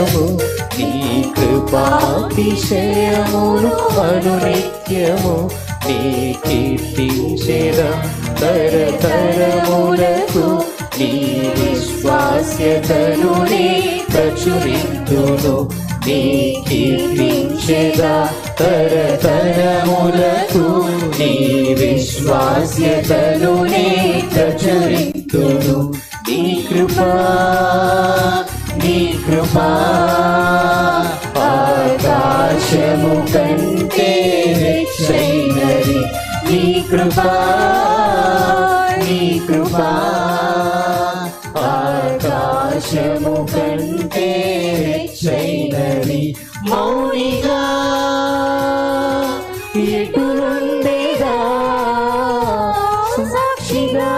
నిత్యము నీ కృపాతిశయమును అను నిత్యము నీ కీర్తించేద తరతరములకు నీ విశ్వాస్యతను నీ ప్రచురింతును నీ కీర్తించేద తరతరములకు నీ విశ్వాస్యతను నీ ప్రచురింతును నీ కృపా కృపా ఆకాశము కంటే హెచ్చైనది నీ కృపా నీ కృపా ఆకాశము కంటే హెచ్చైనది మౌనిగా ఎటు నుండేదా? సాక్షిగా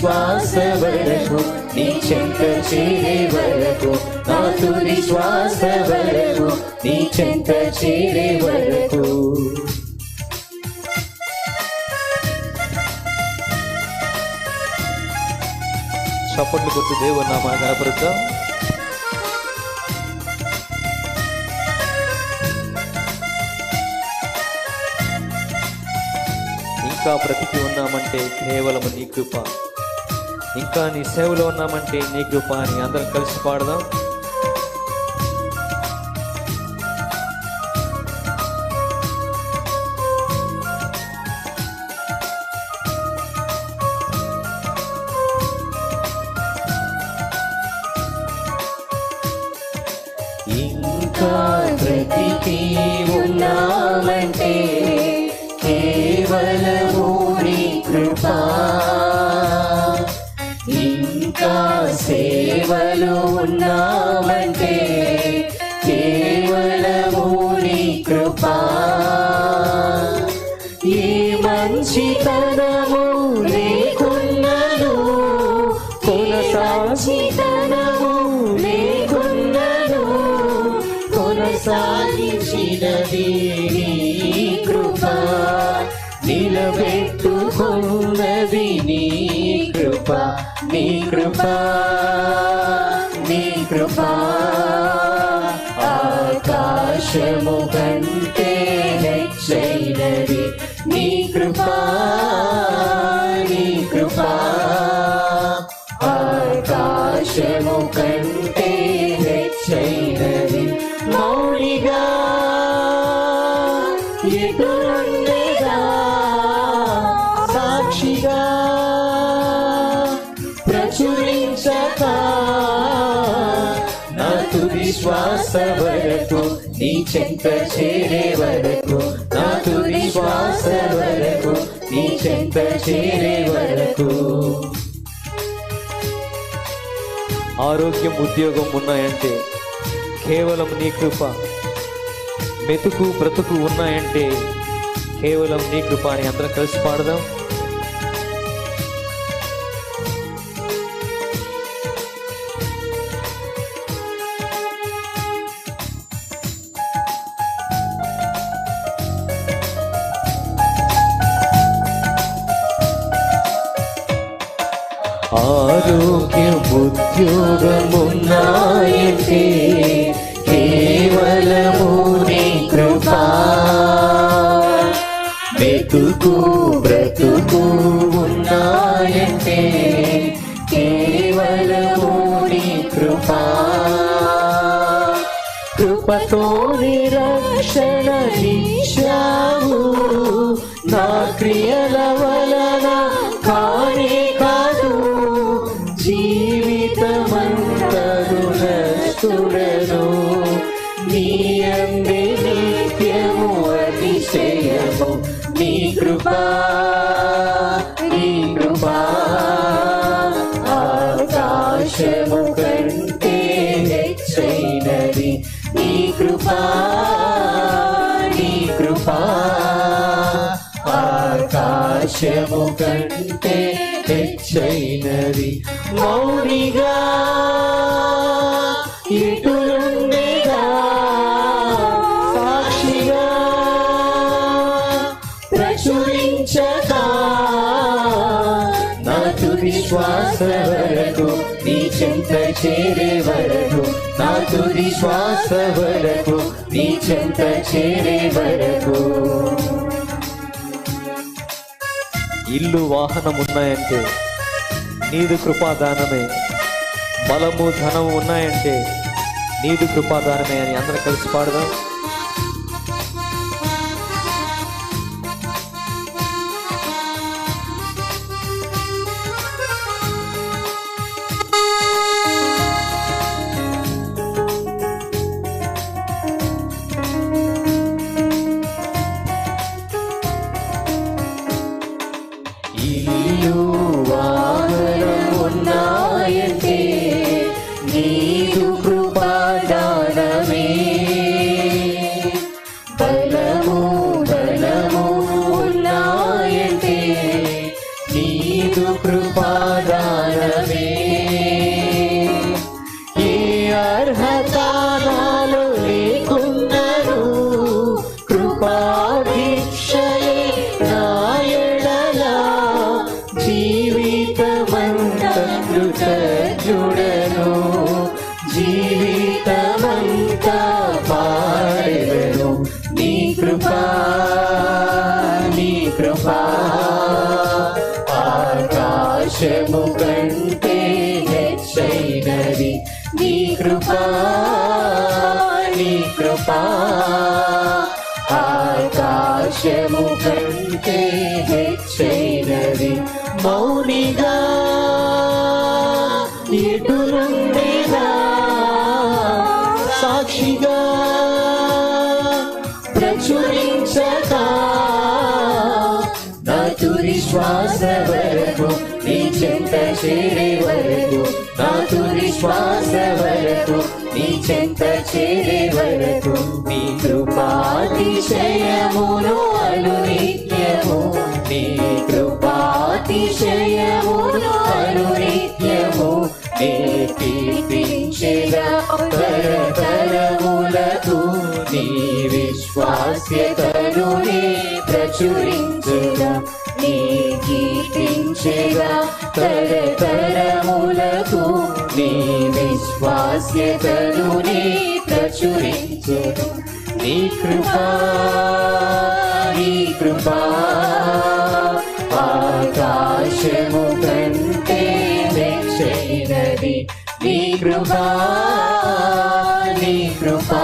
శ్వాస వరకు నీ చెంత చేరే వరకు నా తుది శ్వాస వరకు నీ చెంత చేరే వరకు. చప్పట్లు కొట్టు దేవుని నామాన్ని కనపరుద్దాం. ఇంకా బ్రతికి ఉన్నామంటే కేవలం నీ కృప. ఇంకా నీ సేవలో ఉన్నామంటే నీ కృప అని అందరం కలిసి పాడదాం. ఇంకా బ్రతికి ఉన్నామంటే కేవలము సేవలు ఉన్నామంటే కేవలము నీ కృపా. ఈ మంచితనము లేకున్నను కొనసాగితనము లేకున్నను కొనసాగించినది నీ కృప. నిలబెట్టుకున్నది నీ కృప. నీ కృప నీ కృప ఆకాశము కంటే హెచ్చైనది. నీ కృప నీ కృప ఆకాశము కంటే హెచ్చైనది. మౌనిగా ఎదురుండేగా శ్వాస వరకు నీ చెంత చేరే వరకు నా తుది శ్వాస వరకు నీ చెంత చేరే వరకు. ఆరోగ్యం ఉద్యోగం ఉన్నాయంటే కేవలం నీ కృప. మెతుకు బ్రతుకు ఉన్నాయంటే కేవలం నీ కృప అని అందరం కలిసి పాడదాం. ఆరోగ్యం కేవలము నీ కృపా. మెతుకు బ్రతుకు ఉన్నాయంటే కేవలము నీ కృపా. కృపతో నిరక్షణ నిశావు నా క్రియల నీ నిత్యము అతిశయము నీ కృపా నీ కృపా ఆకాశము కంటే హెచ్చైనది నీ కృపా నీ కృపా ఆకాశము కంటే హెచ్చైనది మౌనిగా ప్రచురించగా నా తుది శ్వాస వరకు నీ చెంత చేరే వరకు నా తుది శ్వాస వరకు నీ చెంత చేరే వరకు. ఇల్లు వాహనం ఉన్నాయంటే నీదు కృపాదానమే. బలము ధనము ఉన్నాయంటే నీదు కృపాదానమే అని అందరూ కలిసి పాడదాం. నీదు కృపా నీ కృపా ఆకాశము కంటే హెచ్చైనది. నీ కృపా నీ కృపా ఆకాశము కంటే హెచ్చైనది. మౌనిగా శ్వాస వరకు నీ చింత చేరే వరకు నా తుది శ్వాస వరకు నీ చింత చేరే వరకు నీ కృపాతిశయమును అను నిత్యము నీ కృపాతిశయమును అను నిత్యము నే తరతరములకు నీ విశ్వాస్యతను నే ప్రచురించెదా కీర్తించెదా తరతరములకు నీ విశ్వాస్యతను నీ ప్రచురించెదా నీ కృపా నీ కృపా ఆకాశము కంటే వెచ్చైనది. నీ కృపా నీ కృపా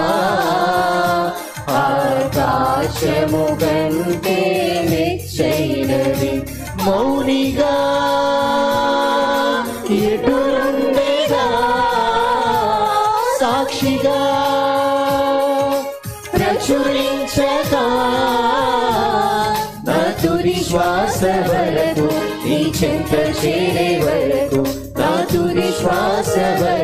ప్రచురించక నా శ్వాస వరకు నీ చెంత చేరే వరకు నా తుది శ్వాస వరకు